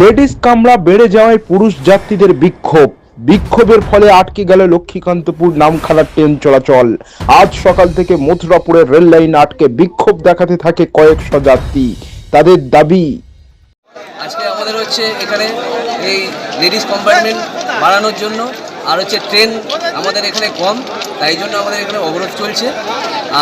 Ladies কামরা বেড়ে যাওয়ায় পুরুষ যাত্রীদের বিক্ষোভ। বিক্ষোভের ফলে আটকে গেল লক্ষ্মীকান্তপুর নামখানা ট্রেন চলাচল। আজ সকাল থেকে মথুরাপুরের রেল লাইন আটকে বিক্ষোভ দেখাতে থাকে কয়েকশো যাত্রী। তাদের দাবি আজকে আমাদের হচ্ছে এখানে এই লেডিস কম্পার্টমেন্ট বাড়ানোর জন্য আর হচ্ছে ট্রেন আমাদের এখানে কম তাই জন্য আমাদের এখানে অবরোধ চলছে।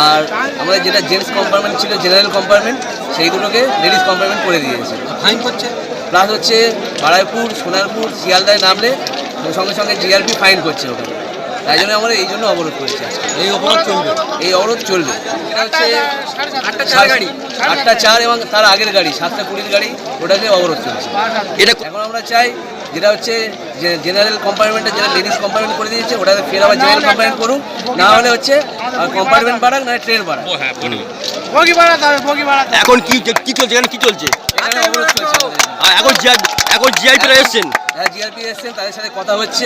আর আমাদের যেটা জেন্টস কম্পার্টমেন্ট ছিল জেনারেল কম্পার্টমেন্ট সেই দুটোকে লেডিস কম্পার্টমেন্ট করে দিয়েছে। ফাইন করছে প্লাস হচ্ছে বারাইপুর সোনারপুর শিয়ালদায় নামলে সঙ্গে সঙ্গে জিআরপি ফাইন করছে ওখানে। তাই জন্য আমরা এই জন্য অবরোধ করেছি এই অবরোধ চলবে? এই অবরোধ চলবে। এটা হচ্ছে আটটা চার গাড়ি আটটা চার এবং তার আগের গাড়ি সাতটা কুড়ির গাড়ি ওটাকে অবরোধ চলছে। এটা এখন আমরা চাই যেটা হচ্ছে যে জেনারেল কম্পার্টমেন্টে যেটা লেডিস কম্পার্টমেন্ট করে দিয়েছে ওটা ফের আবার জেনারেল কম্পার্টমেন্ট করুক না হলে হচ্ছে কম্পার্টমেন্ট বাড়াক না ট্রেন বাড়াক। এখন কি কি চলছে এখানে কি চলছে? এখানে আর এখন জিআই এখন জিআইপিরা এসছেন? হ্যাঁ জিআরপি এসছেন তাদের সাথে কথা হচ্ছে।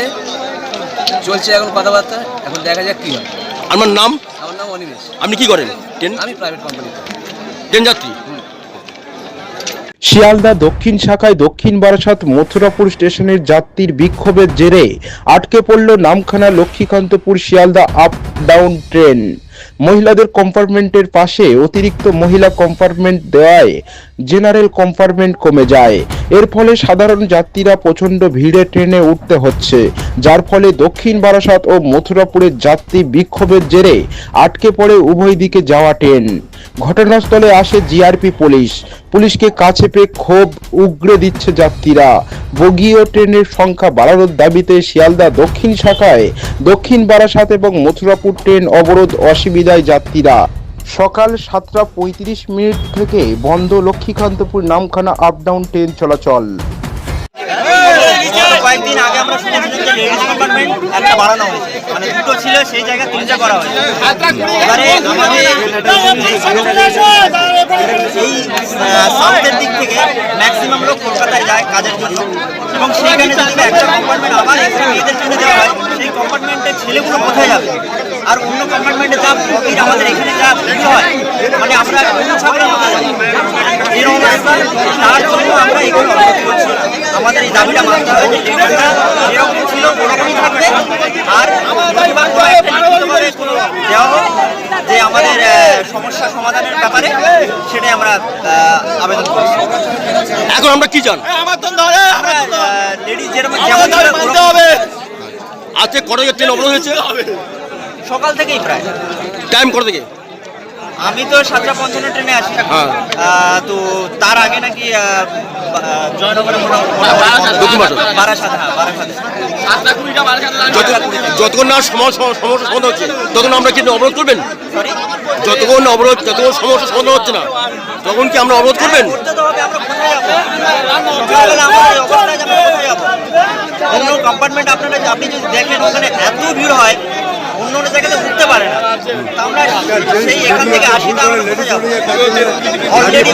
চলছে এখন কথাবার্তা এখন দেখা যাক কী হয়। আমার নাম? আমার নাম অনিমেষ। আপনি কি করেন? ট্রেন? আমি প্রাইভেট কোম্পানিতে ট্রেন যাত্রী? শিয়ালদা দক্ষিণ শাখায় দক্ষিণ বারাসাত মথুরাপুর স্টেশনের যাত্রীর বিক্ষোভের জেরে আটকে পড়ল Namkhana Lakshmikantapur Sealdah up down train মহিলাদের কম্পার্টমেন্টের পাশে অতিরিক্ত মহিলা কম্পার্টমেন্ট দেওয়ায় জেনারেল কম্পার্টমেন্ট কমে যায়। এর ফলে সাধারণ যাত্রীরা প্রচণ্ড ভিড়ে ট্রেনে উঠতে হচ্ছে। যার ফলে দক্ষিণ বারাসাত ও মথুরাপুরের যাত্রী বিক্ষোভের জেরে আটকে পড়ে উভয় দিকে যাওয়া ট্রেন। ঘটনাস্থলে আসে জিআরপি পুলিশ। পুলিশকে কাছে পেয়ে ক্ষোভ উগড়ে দিচ্ছে যাত্রীরা। বগি ও ট্রেনের সংখ্যা বাড়ানোর দাবিতে শিয়ালদা দক্ষিণ শাখায় দক্ষিণ বারাসাত এবং মথুরাপুর ট্রেন অবরোধ অসুবিধায় যাত্রীরা সকাল সাতটা পঁয়ত্রিশ মিনিট থেকে বন্ধ Lakshmikantapur Namkhana up down train চলাচল কয়েকদিন মানে ছেলেগুলো কোথায় যাবে? কম্পার্টমেন্টে যা ভিড় আমাদের এখানে যা ভিড় হয়? মানে আমরা তার জন্য আমরা এগুলো করছি আমাদের এই দাবিটা মানতে হবে যে যেরকম ছিল ওরকমই থাকবে। আর দেওয়া হোক যে আমাদের সমস্যা সমাধানের ব্যাপারে সেটাই আমরা আবেদন করছি। এখন আমরা কি চান আমরা লেডিস যেরকম যেমন ওরকম আজকে ট্রেন অবরোধ হয়েছে? সকাল থেকেই প্রায়। টাইম কটা থেকে? আমি তো সাতটা পঞ্চান্ন ট্রেনে আসি হ্যাঁ। তো তার আগে নাকি জয়নগরে হ্যাঁ যতক্ষণ না সমস্যা সমাধান হচ্ছে তখন আমরা কি অবরোধ করবেন? সরি যতক্ষণ অবরোধ যতক্ষণ সমস্যা সমাধান হচ্ছে না তখন কি আমরা অবরোধ করবেন? করতে তো হবে আমরা কোথায় যাব? সকালবেলা আমাদের এই অবস্থায় যে আমরা কোথায় যাব? অন্য কম্পার্টমেন্ট আপনারা আপনি যদি দেখেন ওখানে এত ভিড় হয় অন্য অন্য জায়গাতে উঠতে পারে না তা আমরা সেই এখান থেকে আসি তো আমরা কোথায় যাব অলরেডি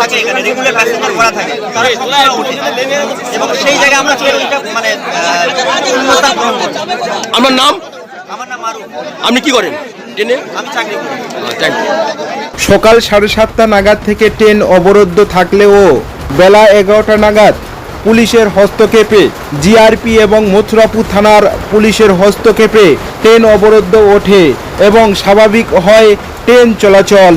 থাকে এখানে রেগুলার প্যাসেঞ্জার করা থাকে। তারা সবসময় উঠে এবং সেই জায়গায় আমরা এটা মানে শূন্যস্থান পূরণ করছি। আমার নাম? আমার নাম আরু আপনি কি করেন? ট্রেনে? আমি চাকরি করি। সকাল সাড়ে সাতটা নাগাদ থেকে ট্রেন অবরুদ্ধ থাকলেও বেলা এগারোটা নাগাদ পুলিশের হস্তক্ষেপে জিআরপি এবং মথুরাপুর থানার পুলিশের হস্তক্ষেপে ট্রেন অবরুদ্ধ ওঠে এবং স্বাভাবিক হয় ট্রেন চলাচল।